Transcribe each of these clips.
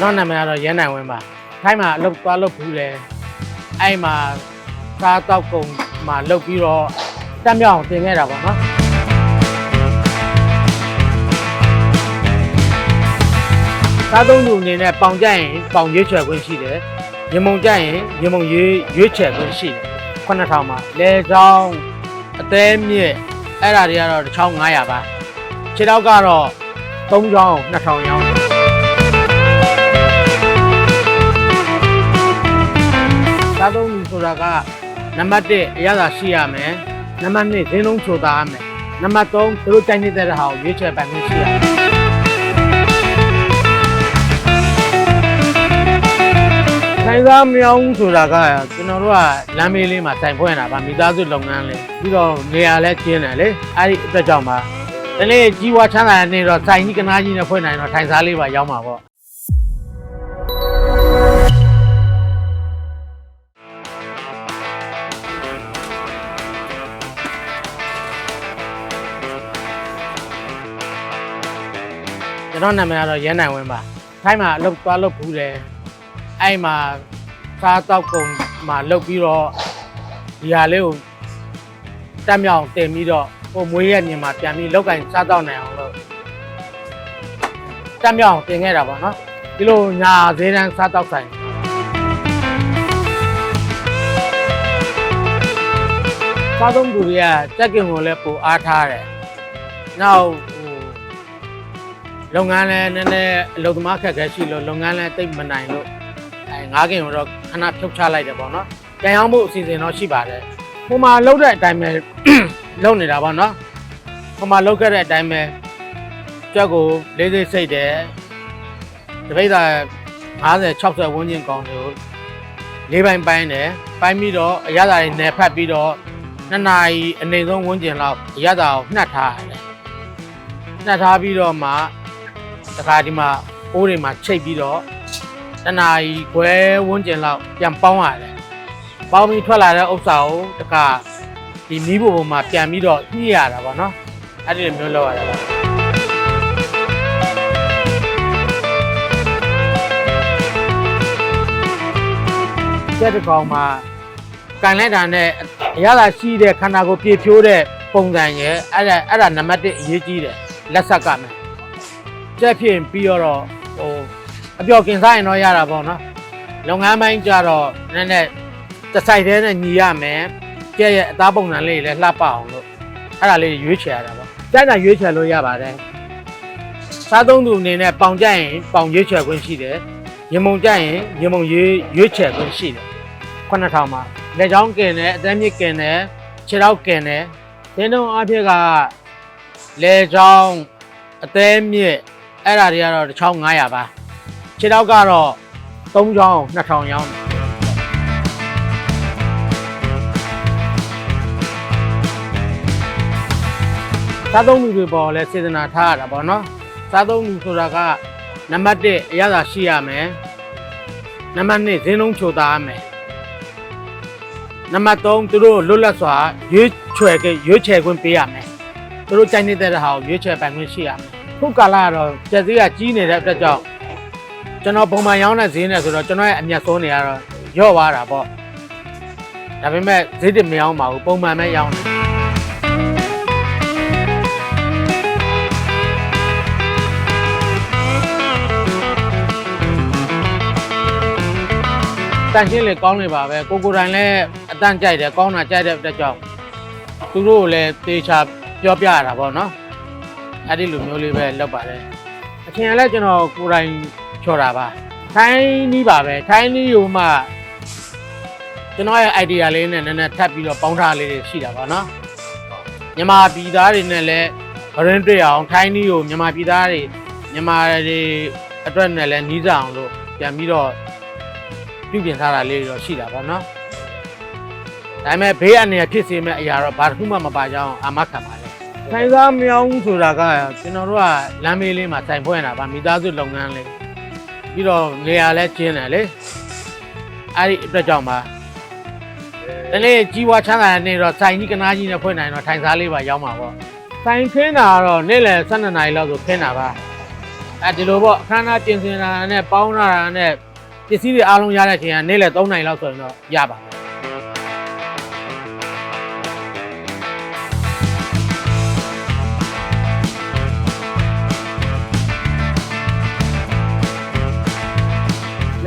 ကျွန်တော်နာမည်ကတော့ရဲနိုင်ဝင်းပါထိုင်းမှာအလုပ်သွားလုပ်ဘူးတယ်အဲ့မှာစားတောက်ကုန်မှာလုပ်ပြီးတော့တက်မြောက်အောင်တင်ခဲ့တာပေါ့နော်စားသုံးသူအနေနဲ့ပေါင်ကြရင်ပေါင်ရွေးချယ်ခွင့်ရှိတယ်ရေမုံကြရင်ရေမုံရွေးရွေးချယ်ခွင့်ရှိတယ်9000မှာလဲချောင်းအသေးမြင့်အဲ့ဒါတွေကတော့1500ပါခြေထောက်ကတော့3ချောင်း2000ရောင်း စားသုံးမှုဆိုတာကနံပါတ်1အရသာရှိရမယ်နံပါတ်2ဈေးနှုန်းချိုသားရမယ်နံပါတ်3သူတို့ကြိုက်နေတဲ့ဟာကိုရွေးချယ်ပိုင်ခွင့်ရှိရမယ်ဆိုင်သားမြောင်းဆိုတာကကျွန်တော်တို့ကလမ်းမေးလေးမှာတိုင်ဖွင့်တာပါမိသားစုလုပ်ငန်းလေးပြီးတော့နေရာလဲကျင်းတယ်လေအဲ့ဒီအတွက်ကြောင့်ပါဒီနေ့ကြီးဝါချမ်းသာတဲ့နေ့တော့ဆိုင်ကြီးကနားကြီးနဲ့ဖွင့်နိုင်တော့ထိုင်စားလေးပါရောက်မှာပေါ့ ကျွန်တော်နာမည်ကတော့ရဲနိုင်ဝင်းပါထိုင်းမှာအလုပ်သွားလုပ်ဘူးတယ်အဲ့မှာစားတောက်ကုန်မှာလုပ်ပြီးတော့ဒီဟာလေးကိုတက်မြောက်တင်ပြီးတော့ဟိုမွေးရက်ညင်မှာပြန်ပြီးလောက်ကင်စားတောက်နိုင်အောင်လို့တက်မြောက်တင်ခဲ့တာပေါ့နော်ဒီလိုညာဈေးတန်းစားတောက်ဆိုင်စားသုံးသူတွေကကြက်ကင်ကိုလည်းပိုအားထားတယ်နောက်ဟို လုပ်ငန်းလည်းနည်းနည်းအလုပ်သမားခက်ခဲရှိလို့လုပ်ငန်းလည်းတိတ်မနိုင်လို့အဲငါးကင်ကိုတော့ခဏဖြုတ်ချလိုက်တယ်ပေါ့နော်။ပြန်အောင်မှုအစီအစဉ်တော့ရှိပါတယ်။ဟိုမှာလုပ်တဲ့အတိုင်းပဲလုပ်နေတာပေါ့နော်။ဟိုမှာလုပ်ခဲ့တဲ့အတိုင်းပဲကြက်ကိုလေးသေးစိတ်တယ်။တပိတ်သာ50 60ဝန်းကျင်ကောင်းတယ်လေးပိုင်းပိုင်းတယ်။ပိုင်းပြီးတော့အရသာတွေနယ်ဖတ်ပြီးတော့နှစ်နာရီအနေဆုံးဝန်းကျင်လောက်အရသာကိုနှက်ထားရတယ်။နှက်ထားပြီးတော့မှ တခါဒီမှာအိုးတွေမှာချိတ်ပြီးတော့တနာရီခွဲဝန်းကျင်လောက်ပြန်ပေါင်းရတယ်။ပေါင်းပြီးထွက်လာတဲ့ဥစ္စာကိုတခါဒီမီးဘိုပေါ်မှာပြန်ပြီးတော့ညှိရတာပေါ့နော်။အဲ့ဒီလိုမျိုးလုပ်ရတာပါ။ကျက်တစ်ကောင်မှာကန်လိုက်တာနဲ့အရသာရှိတဲ့ခန္ဓာကိုယ်ပြေဖြိုးတဲ့ပုံစံရဲ့အဲ့ဒါအဲ့ဒါနံပါတ်1အရေးကြီးတယ်လက်ဆက်ကမယ် ကြက်ဖြစ်ပြီးတော့ဟိုအပျော်ကင်စားရင်တော့ရတာပေါ့နော်လုပ်ငန်းပိုင်းကြတော့နည်းနည်းတစ်ဆိုင်တည်းနဲ့ညီရမယ်ကြက်ရဲ့အသားပုံစံလေးတွေလည်းလှပအောင်လို့အဲ့ဒါလေးရွေးချယ်ရတာပေါ့ကြက်တာရွေးချယ်လို့ရပါတယ်စားသုံးသူအနေနဲ့ပေါင်ကြရင်ပေါင်ရွေးချယ်ခွင့်ရှိတယ်ရေမုံကြရင်ရေမုံရွေးရွေးချယ်ခွင့်ရှိတယ်9000မှာလက်ချောင်းကင်တယ်အသက်မြင့်ကင်တယ်ခြေထောက်ကင်တယ်သင်းတုံးအဖြစ်ကလက်ချောင်းအသေးမြင့် အဲ့ဒါတွေကတော့1500ပါခြေထောက်ကတော့3ချောင်း2000ရောင်းတယ်စားသုံးလူတွေပေါ်လဲစေတနာထားရတာပေါ့နော်စားသုံးလူဆိုတာကနံပါတ်1အရသာရှိရမယ်နံပါတ်2ဈေးနှုန်းချိုသားရမယ်နံပါတ်3သူတို့လွတ်လပ်စွာရွေးချယ်ခွင့်ရွေးချယ်ခွင့်ပေးရမယ်သူတို့ကြိုက်နေတဲ့ဟာကိုရွေးချယ်ပိုင်ခွင့်ရှိရမယ် ခုကာလကတော့ကျက်သေးကကြီးနေတဲ့အတွက်ကြောင့်ကျွန်တော်ပုံမှန်ရောင်းတဲ့ဈေးနဲ့ဆိုတော့ကျွန်တော်ရဲ့အမျက်ဆုံးနေရတော့ရော့သွားတာပေါ့ဒါပေမဲ့ဈေးတင်မရောင်းပါဘူးပုံမှန်ပဲရောင်းတယ်တန်ရှင်းလေကောင်းနေပါပဲကိုကိုယ်တိုင်လည်းအတန့်ကြိုက်တယ်ကောင်းတာကြိုက်တဲ့အတွက်ကြောင့်သူတို့ကိုလည်းတေချာပြောပြရတာပေါ့နော် အဲ့ဒီလိုမျိုးလေးပဲလုပ်ပါတယ်အချိန်ကလည်းကျွန်တော်ကိုယ်တိုင်ချော်တာပါထိုင်းနီးပါပဲထိုင်းနီးကိုမှကျွန်တော်ရဲ့ idea လေးနဲ့နည်းနည်းထပ်ပြီးတော့ပေါင်းထားလေးတွေရှိတာပါနော်မြန်မာပြည်သားတွေနဲ့လည်းဗရင်တွေ့အောင်ထိုင်းနီးကိုမြန်မာပြည်သားတွေမြန်မာတွေအတွက်နဲ့လည်းနီးစပ်အောင်လို့ပြန်ပြီးတော့ပြုပြင်ထားတာလေးတွေတော့ရှိတာပါနော်ဒါပေမဲ့ဘေးအနေနဲ့ဖြစ်စေမဲ့အရာတော့ဘာတစ်ခုမှမပါကြအောင်အာမခံပါတ ယ်ဆိုင်စားမြောင်းဆိုတာကကျွန်တော်တို့ကလမ်းမေးလေးမှာတိုင်ဖွင့်တာပါမိသားစုလုပ်ငန်းလေးပြီးတော့နေရာလဲကျင်းတယ်လေအဲ့ဒီအတွက်ကြောင့်ပါဒီနေ့ကြီးဝါချမ်းသာတဲ့နေ့တော့ဆိုင်ကြီးကနားကြီးနဲ့ဖွင့်နိုင်တော့ထိုင်စားလေးပါရောက်မှာပေါ့ဆိုင်ခင်းတာကတော့နေ့လယ်12နာရီလောက်ဆိုခင်းတာပါအဲဒီလိုပေါ့အခမ်းအနားကျင်းစင်တာနဲ့ပေါင်းတာနဲ့ပစ္စည်းတွေအားလုံးရတဲ့အချိန်ကနေ့လယ်3နိုင်လောက်ဆိုရင်တော့ရပါတယ်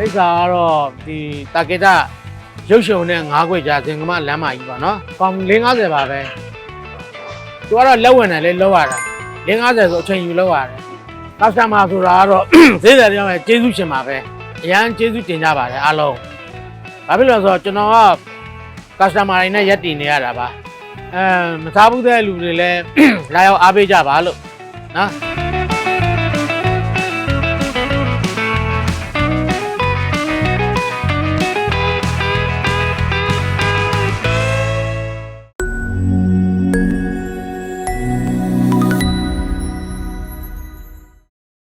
လိပ်စာကတော့ဒီတာကေတာရုပ်ရှင်နဲ့ငါးခွေကြားစင်ကမလမ်းမကြီးပါနော်။ကောင်50ပါပဲ။သူကတော့လက်ဝင်တယ်လေလောက်ရတာ50ဆိုအချိန်ယူလောက်ရတယ်။ကာစတမာဆိုတာကတော့ဈေးတယ်တယောက်ရဲ့ကျေးဇူးရှင်ပါပဲ။အရန်ကျေးဇူးတင်ကြပါတယ်အားလုံး။ဘာဖြစ်လို့လဲဆိုတော့ကျွန်တော်ကကာစတမာတွေနဲ့ရက်တည်နေရတာပါ။အဲမစားဘူးတဲ့လူတွေလည်းလာရောက်အားပေးကြပါလို့နော်။